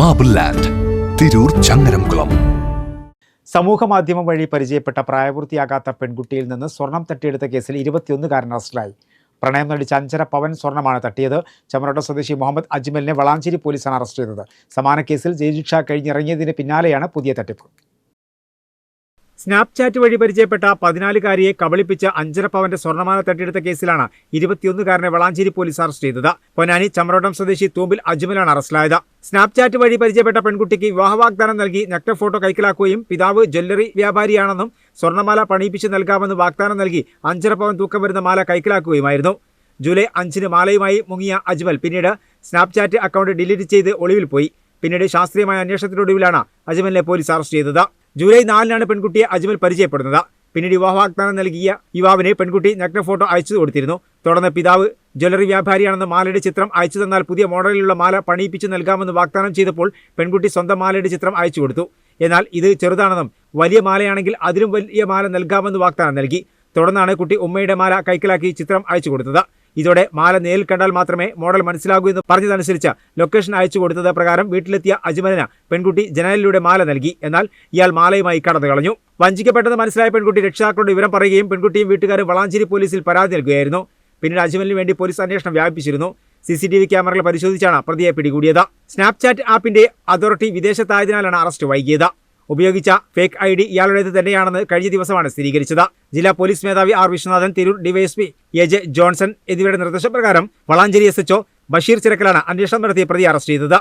Marble land Tirur Changaramkulam സമൂഹ മാധ്യമം വഴി പരിചയപ്പെട്ട പ്രായപൂർത്തിയാകാത്ത പെൺകുട്ടിയിൽ നിന്ന് സ്വർണം തട്ടിയെടുത്ത കേസിൽ ഇരുപത്തിയൊന്നുകാരൻ അറസ്റ്റിലായി പ്രണയം നടിച്ച അഞ്ചര പവൻ സ്വർണമാണ് തട്ടിയത്. ചമരോട്ട സ്വദേശി മുഹമ്മദ് അജ്മലിനെ വളാഞ്ചേരി പോലീസാണ് അറസ്റ്റ് ചെയ്തത്. സമാന കേസിൽ ജയിൽ ശിക്ഷ കഴിഞ്ഞിറങ്ങിയതിന് പിന്നാലെയാണ് പുതിയ തട്ടിപ്പ്. സ്നാപ്ചാറ്റ് വഴി പരിചയപ്പെട്ട പതിനാലുകാരിയെ കബളിപ്പിച്ച അഞ്ചര പവന്റെ സ്വർണമാല തട്ടിയെടുത്ത കേസിലാണ് ഇരുപത്തിയൊന്നുകാരനെ വളാഞ്ചേരി പോലീസ് അറസ്റ്റ് ചെയ്തത്. പൊന്നാനി ചമ്രോട്ടം സ്വദേശി തൂമ്പിൽ അജ്മലാണ് അറസ്റ്റിലായത്. സ്നാപ്ചാറ്റ് വഴി പരിചയപ്പെട്ട പെൺകുട്ടിക്ക് വിവാഹവാഗ്ദാനം നൽകി നഗ്ന ഫോട്ടോ കൈക്കലാക്കുകയും പിതാവ് ജ്വല്ലറി വ്യാപാരിയാണെന്നും സ്വർണമാല പണിയിപ്പിച്ച് നൽകാമെന്ന് വാഗ്ദാനം നൽകി അഞ്ചര പവൻ തൂക്കം വരുന്ന മാല കൈക്കലാക്കുകയുമായിരുന്നു. ജൂലൈ അഞ്ചിന് മാലയുമായി മുങ്ങിയ അജ്മൽ പിന്നീട് സ്നാപ്ചാറ്റ് അക്കൗണ്ട് ഡിലീറ്റ് ചെയ്ത് ഒളിവിൽ പോയി. പിന്നീട് ശാസ്ത്രീയമായ അന്വേഷണത്തിനൊടുവിലാണ് അജ്മലിനെ പോലീസ് അറസ്റ്റ് ചെയ്തത്. ജൂലൈ നാലിനാണ് പെൺകുട്ടിയെ അജ്മൽ പരിചയപ്പെടുന്നത്. പിന്നീട് വിവാഹ വാഗ്ദാനം നൽകിയ യുവാവിനെ പെൺകുട്ടി നഗ്ന ഫോട്ടോ അയച്ചു കൊടുത്തിരുന്നു. തുടർന്ന് പിതാവ് ജ്വല്ലറി വ്യാപാരിയാണെന്ന മാലയുടെ ചിത്രം അയച്ചു തന്നാൽ പുതിയ മോഡലിലുള്ള മാല പണിയിപ്പിച്ച് നൽകാമെന്ന് വാഗ്ദാനം ചെയ്തപ്പോൾ പെൺകുട്ടി സ്വന്തം മാലയുടെ ചിത്രം അയച്ചു കൊടുത്തു. എന്നാൽ ഇത് ചെറുതാണെന്നും വലിയ മാലയാണെങ്കിൽ അതിലും വലിയ മാല നൽകാമെന്ന് വാഗ്ദാനം നൽകി. തുടർന്നാണ് കുട്ടി ഉമ്മയുടെ മാല കൈക്കലാക്കി ചിത്രം അയച്ചു കൊടുത്തത്. ഇതോടെ മാല നേരിൽ കണ്ടാൽ മാത്രമേ മോഡൽ മനസ്സിലാകൂ എന്ന് പറഞ്ഞതനുസരിച്ച് ലൊക്കേഷൻ അയച്ചു കൊടുത്തത് പ്രകാരം വീട്ടിലെത്തിയ അജ്മലിന് പെൺകുട്ടി ജനലിലൂടെ മാല നൽകി. എന്നാൽ ഇയാൾ മാലയുമായി കടന്നു കളഞ്ഞു. വഞ്ചിക്കപ്പെട്ടത് മനസ്സിലായ പെൺകുട്ടി രക്ഷിതാക്കളുടെ വിവരം പറയുകയും പെൺകുട്ടിയും വീട്ടുകാരും വളാഞ്ചേരി പോലീസിൽ പരാതി നൽകുകയായിരുന്നു. പിന്നീട് അജ്മലിന് വേണ്ടി പോലീസ് അന്വേഷണം വ്യാപിപ്പിച്ചിരുന്നു. സി സി ടി വി ക്യാമറകൾ പരിശോധിച്ചാണ് പ്രതിയെ പിടികൂടിയത്. സ്നാപ്ചാറ്റ് ആപ്പിന്റെ അതോറിറ്റി വിദേശത്തായതിനാലാണ് അറസ്റ്റ് വൈകിയത്. ഉപയോഗിച്ച ഫേക്ക് ഐ ഡി ഇയാളുടേത് തന്നെയാണെന്ന് കഴിഞ്ഞ ദിവസമാണ് സ്ഥിരീകരിച്ചത്. ജില്ലാ പോലീസ് മേധാവി R Viswanathan Tirur DYSP A J Johnson എന്നിവരുടെ നിർദ്ദേശപ്രകാരം വളാഞ്ചേരി എസ് എച്ച്ഒ ബഷീർ ചിറക്കലാണ് അന്വേഷണം നടത്തിയ പ്രതി അറസ്റ്റ് ചെയ്തത്.